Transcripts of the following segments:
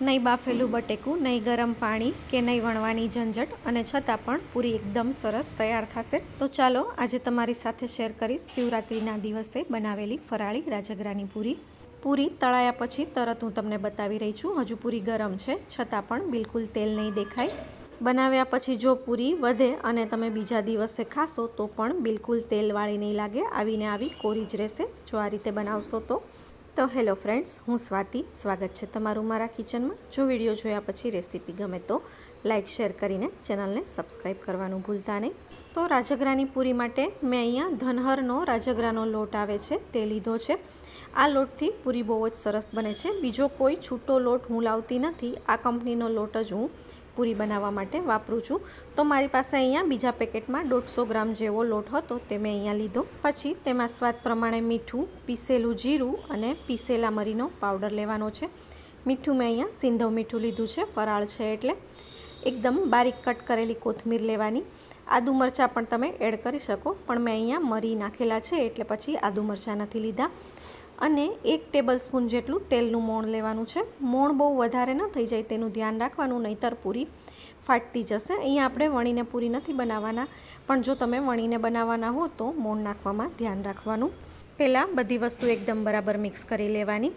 નહીં બાફેલું બટેકું, નહીં ગરમ પાણી કે નહીં વણવાની ઝંઝટ અને છતાં પણ પૂરી એકદમ સરસ તૈયાર થશે. તો ચાલો આજે તમારી સાથે શેર કરીશ શિવરાત્રિના દિવસે બનાવેલી ફરાળી રાજગરાની પૂરી. પૂરી તળાયા પછી તરત હું તમને બતાવી રહી છું. હજુ પૂરી ગરમ છે, છતાં પણ બિલકુલ તેલ નહીં દેખાય. બનાવ્યા પછી જો પૂરી વધે અને તમે બીજા દિવસે ખાશો તો પણ બિલકુલ તેલવાળી નહીં લાગે. આવીને આવી કોરી જ રહેશે. જો આ રીતે બનાવશો તો તો હેલો ફ્રેન્ડ્સ, હું સ્વાતિ. સ્વાગત છે તમારું મારા કિચનમાં. જો વીડિયો જોયા પછી રેસીપી ગમે તો લાઇક શેર કરીને ચેનલને સબસ્ક્રાઈબ કરવાનું ભૂલતા નહીં. તો રાજગરાની પૂરી માટે મેં અહીંયા ધનહરનો રાજગરાનો લોટ આવે છે, તે લીધો છે. આ લોટથી પૂરી બહુ જ સરસ બને છે. બીજો કોઈ છૂટો લોટ હું લાવતી નથી. આ કંપનીનો લોટ જ હું પૂરી બનાવવા માટે વાપરું છું. તો મારી પાસે અહીંયા બીજા પેકેટમાં દોઢસો ગ્રામ જેવો લોટ હતો, તે મેં અહીંયા લીધો. પછી તેમાં સ્વાદ પ્રમાણે મીઠું, પીસેલું જીરું અને પીસેલા મરીનો પાવડર લેવાનો છે. મીઠું મેં અહીંયા સિંધવ મીઠું લીધું છે, ફરાળ છે એટલે. એકદમ બારીક કટ કરેલી કોથમીર લેવાની. આદુ મરચાં પણ તમે એડ કરી શકો, પણ મેં અહીંયા મરી નાખેલા છે એટલે પછી આદુ મરચાં નથી લીધા. અને એક ટેબલ સ્પૂન જેટલું તેલનું મોણ લેવાનું છે. મોણ બહુ વધારે ન થઈ જાય તેનું ધ્યાન રાખવાનું, નહીતર પૂરી ફાટતી જશે. અહીંયા આપણે વણીને પૂરી નથી બનાવવાના, પણ જો તમે વણીને બનાવવાના હો તો મોણ નાખવામાં ધ્યાન રાખવાનું. પહેલાં બધી વસ્તુ એકદમ બરાબર મિક્સ કરી લેવાની.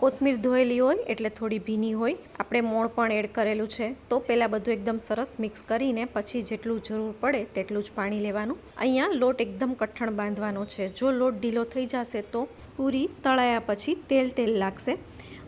કોથમીર ધોયેલી હોય એટલે થોડી ભીની હોય. આપણે મોણ પણ એડ કરેલું છે. તો પહેલાં બધું એકદમ સરસ મિક્સ કરીને પછી જેટલું જરૂર પડે તેટલું જ પાણી લેવાનું. અહીંયા લોટ એકદમ કઠણ બાંધવાનો છે. જો લોટ ઢીલો થઈ જશે તો પૂરી તળાયા પછી તેલ તેલ લાગશે.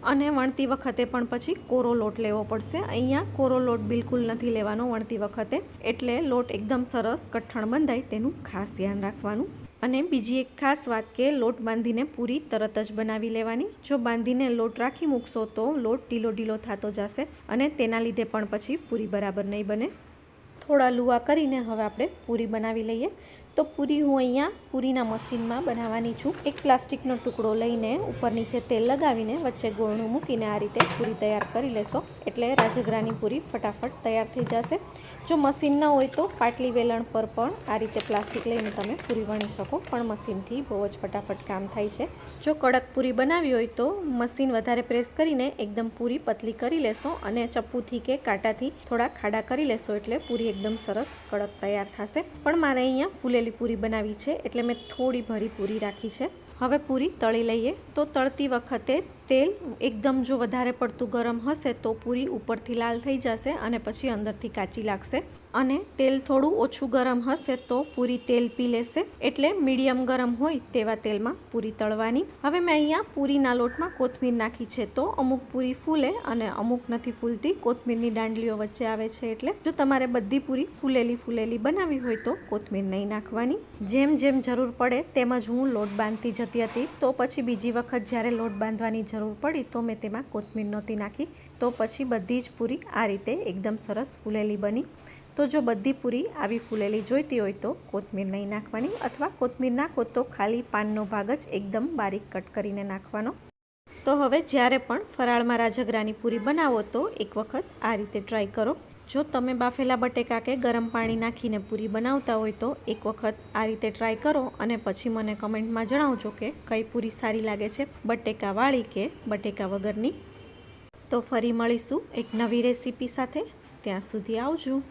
અને વણતી વખતે પણ પછી કોરો લોટ લેવો પડશે. અહીંયા કોરો લોટ બિલકુલ નથી લેવાનો વણતી વખતે. એટલે લોટ એકદમ સરસ કઠણ બંધાય તેનું ખાસ ધ્યાન રાખવાનું. અને બીજી એક ખાસ વાત કે લોટ બાંધીને પૂરી તરત જ બનાવી લેવાની. જો બાંધીને લોટ રાખી મૂકશો તો લોટ ઢીલો ઢીલો થતો જશે અને તેના લીધે પણ પછી પૂરી બરાબર નહીં બને. થોડા લુવા કરીને હવે આપણે પૂરી બનાવી લઈએ. તો પૂરી હું અહીંયા પૂરીના મશીનમાં બનાવવાની છું. એક પ્લાસ્ટિકનો ટુકડો લઈને ઉપર નીચે તેલ લગાવીને વચ્ચે ગોળનું મૂકીને આ રીતે પૂરી તૈયાર કરી લેશો. એટલે રાજગરાની પૂરી ફટાફટ તૈયાર થઈ જશે. જો મશીન ન હોય તો પાટલી વેલણ પર પણ આ રીતે પ્લાસ્ટિક લઈને તમે પૂરી વણી શકો, પણ મશીનથી બહુ જ ફટાફટ કામ થાય છે. જો કડક પૂરી બનાવી હોય તો મશીન વધારે પ્રેસ કરીને એકદમ પૂરી પતલી કરી લેશો અને ચપ્પુથી કે કાંટાથી થોડા ખાડા કરી લેશો એટલે પૂરી એકદમ સરસ કડક તૈયાર થશે. પણ મારે અહીંયા ફૂલેલી પૂરી બનાવી છે એટલે મેં થોડી ભરી પૂરી રાખી છે. હવે પૂરી તળી લઈએ. તો તળતી વખતે તેલ એકદમ જો વધારે પડતું ગરમ હશે તો પૂરી ઉપરથી લાલ થઈ જશે અને પછી અંદરથી કાચી લાગશે. અને તેલ થોડું ઓછું ગરમ હશે તો પૂરી તેલ પી લેશે. એટલે મીડિયમ ગરમ હોય તેવા તેલમાં પૂરી તળવાની. હવે મેં અહીંયા પૂરીના લોટમાં કોથમીર નાખી છે તો અમુક પૂરી ફૂલે અને અમુક નથી ફૂલતી. કોથમીરની દાંડલીઓ વચ્ચે આવે છે એટલે જો તમારે બધી પૂરી ફૂલેલી ફૂલેલી બનાવી હોય તો કોથમીર નહીં નાખવાની. જેમ જેમ જરૂર પડે તેમજ હું લોટ બાંધતી જતી હતી. તો પછી બીજી વખત જ્યારે લોટ બાંધવાની જરૂર પડી તો મેં તેમાં કોથમીર નહોતી નાખી. તો પછી બધી જ પૂરી આ રીતે એકદમ સરસ ફૂલેલી બની. તો જો બધી પૂરી આવી ફૂલેલી જોઈતી હોય તો કોથમીર નહીં નાખવાની અથવા કોથમીર નાખો તો ખાલી પાનનો ભાગ જ એકદમ બારીક કટ કરીને નાખવાનો. તો હવે જ્યારે પણ ફરાળમાં રાજગરાની પૂરી બનાવો તો એક વખત આ રીતે ટ્રાય કરો. જો તમે બાફેલા બટેકા કે ગરમ પાણી નાખીને પૂરી બનાવતા હોય તો એક વખત આ રીતે ટ્રાય કરો અને પછી મને કમેન્ટમાં જણાવજો કે કઈ પૂરી સારી લાગે છે બટેકાવાળી કે બટેકા વગરની. તો ફરી મળીશું એક નવી રેસીપી સાથે. ત્યાં સુધી આવજો.